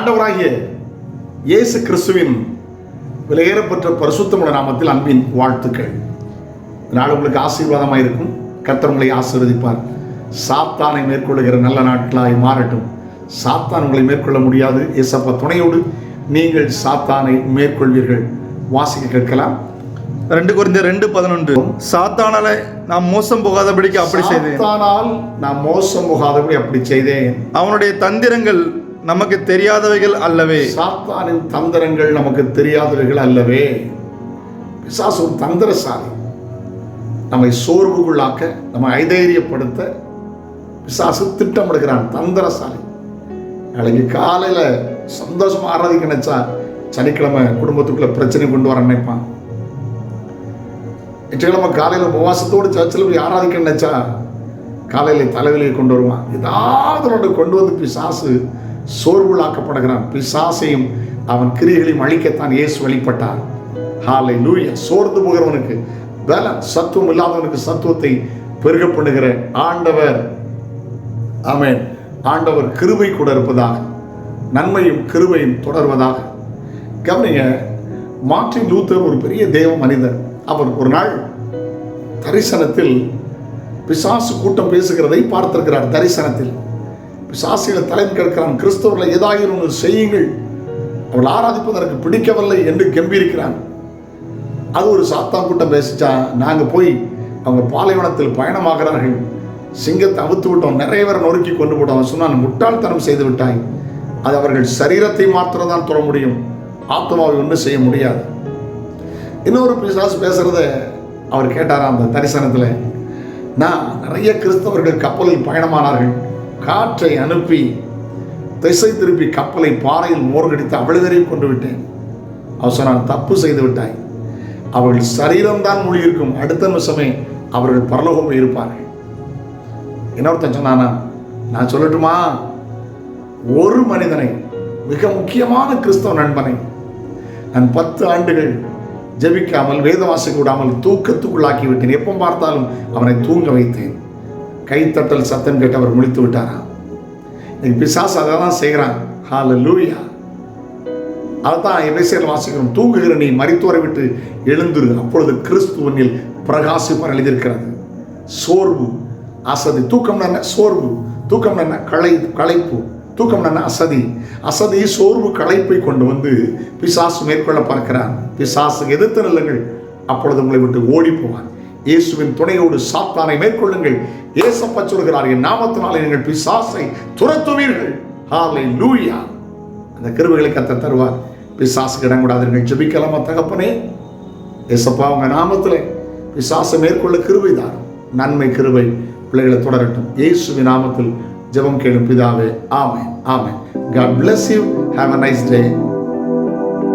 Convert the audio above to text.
ஆண்டவராகிய இயேசு கிறிஸ்துவின் விலையேறப்பட்ட பரிசுத்தமுள்ள நாமத்தில் அன்பின் வாழ்த்துக்கள். நாள் உங்களுக்கு ஆசீர்வாதமாக இருக்கும். கர்த்தர் உங்களை ஆசீர்வதிப்பார். சாத்தானை மேற்கொள்ளுகிற நல்ல நாட்களாய் மாறட்டும். சாத்தான் உங்களை மேற்கொள்ள முடியாது. ஏசப்பா துணையோடு நீங்கள் சாத்தானை மேற்கொள்வீர்கள். வாசிக்க கேட்கலாம். ரெண்டு குறைந்த ரெண்டு பதினொன்று. சாத்தானால நாம் மோசம் போகாதபடிக்கு அப்படி செய்தேன். சாத்தானால் நான் மோசம் போகாதபடி அப்படி செய்தேன். அவனுடைய தந்திரங்கள் நமக்கு தெரியாதவைகள் அல்லவே. சாத்தானின் தந்திரங்கள் நமக்கு தெரியாதவைகள் அல்லவே. பிசாசு ஒரு தந்திரசாலி. நம்மை சோர்வுக்குள்ளாக்க நம்மை ஐதைரியப்படுத்த பிசாசு திட்டமிடுகிறான் தந்திரசாலி. நாளைக்கு காலையில் சந்தோஷமா ஆராதிக்க நினைச்சா சனிக்கிழமை குடும்பத்துக்குள்ள பிரச்சனை கொண்டு வர நினைப்பான். ஞாயிற்றுக்கிழமை காலையில் உபவாசத்தோடு சர்ச்சில் போய் ஆராதிக்க நினைச்சா காலையில் தலைவலியை கொண்டு வருவான். ஏதாவது கொண்டு வந்து பிசாசு சோர்வுளாக்கப்படுகிறான் பிசாசையும் அவன் கிரியைகளையும் அழிக்கத்தான் இயேசு வெளிப்பட்டார் ஹாலை லூயா சோர்ந்து போகிறவனுக்கு பலன் சத்துவம் இல்லாதவனுக்கு சத்துவத்தை பெருக பண்ணுகிற ஆண்டவர். அவன் ஆண்டவர் கிருபை கூட இருப்பதாக நன்மையும் கிருபையும் தொடர்வதாக. கவனிங்க மார்ட்டின் லூத்தர் ஒரு பெரிய தேவ மனிதர். அவர் ஒரு நாள் தரிசனத்தில் பிசாசு கூட்டம் பேசுகிறதை பார்த்திருக்கிறார் தரிசனத்தில். பிசாசியில தலைமை கேட்கிறான் கிறிஸ்தவர்களை ஏதாயிரம் ஒன்று செய்யுங்கள். அவள் ஆராதிப்பதற்கு பிடிக்கவில்லை என்று கம்பீரிக்கிறான் அது ஒரு சாத்தான் கூட்டம் பேசிச்சா நாங்கள் போய் அவங்க பாலைவனத்தில் பயணமாகிறார்கள். சிங்கத்தை அவுத்து விட்டோம். நிறைய பேரை நொறுக்கி கொண்டு போட்டோம். சொன்னான் முட்டாள்தனம் செய்து விட்டாய். அது அவர்கள் சரீரத்தை மாத்திரம் தான் தொட முடியும். ஆத்மாவை ஒன்றும் செய்ய முடியாது. இன்னொரு பிசாசு பேசுறத அவர் கேட்டாரா அந்த தரிசனத்தில். நான் நிறைய கிறிஸ்தவர்கள் கப்பலில் பயணமானார்கள். காற்றை அனுப்பி திசை திருப்பி கப்பலை பாறையில் மோர்கடித்து அவ்வளவரையும் கொண்டு விட்டேன் அவர் சொன்னான் தப்பு செய்து விட்டாய். அவர்கள் சரீரம்தான் மொழியிருக்கும் அடுத்த நிமிஷமே அவர்கள் பரலோகம் போய் இருப்பார்கள். இன்னொருத்தன் சொன்னானா நான் சொல்லட்டுமா? ஒரு மனிதனை மிக முக்கியமான கிறிஸ்தவ நண்பனை நான் பத்து ஆண்டுகள் ஜெபிக்காமல் வேத வாசிக்க விடாமல் தூக்கத்துக்குள்ளாக்கி விட்டேன் எப்போ பார்த்தாலும் அவனை தூங்க வைத்தேன். கைத்தட்டல் சத்தம் கேட்டு அவர் முழித்து விட்டாராம் இன்னைக்கு பிசாசு அதை தான் செய்கிறான் ஹால லூயா அதைத்தான் எபேசியர் வாசிக்கிறோம். தூங்குகிற நீ மரித்தோரை விட்டு எழுந்துரு. அப்பொழுது கிறிஸ்துவனில் பிரகாசிப்பார் எழுதியிருக்கிறது. சோர்வு அசதி. தூக்கம் என்ன? சோர்வு. தூக்கம் என்ன? களை களைப்பு. தூக்கம் என்ன? அசதி. அசதி சோர்வு களைப்பை கொண்டு வந்து பிசாசு மேற்கொள்ள பார்க்கிறான். பிசாசு எதிர்த்து நிலங்கள் அப்பொழுது உங்களை விட்டு ஓடி போவான். இயேசுவின் துணையோடு சாத்தானை மேற்கொள்ளுங்கள். ஏசப்ப சொல்கிறார் என் நாமத்தினாலே நீங்கள் பிசாசை துரத்துவீர்கள். ஹாலை லூயா அந்த கிருவுகளை கத்த தருவார். பிசாசுக்கு இடம் கூடாதீர்கள் ஜெபிக்கலாமா தகப்பனே? ஏசப்பா உங்க நாமத்தில் பிசாசை மேற்கொள்ள கிருவை தான் நன்மை கிருவை பிள்ளைகளை தொடரட்டும். இயேசுவின் நாமத்தில் ஜெபம் கேளும் பிதாவே ஆமே ஆமே God bless you have a nice day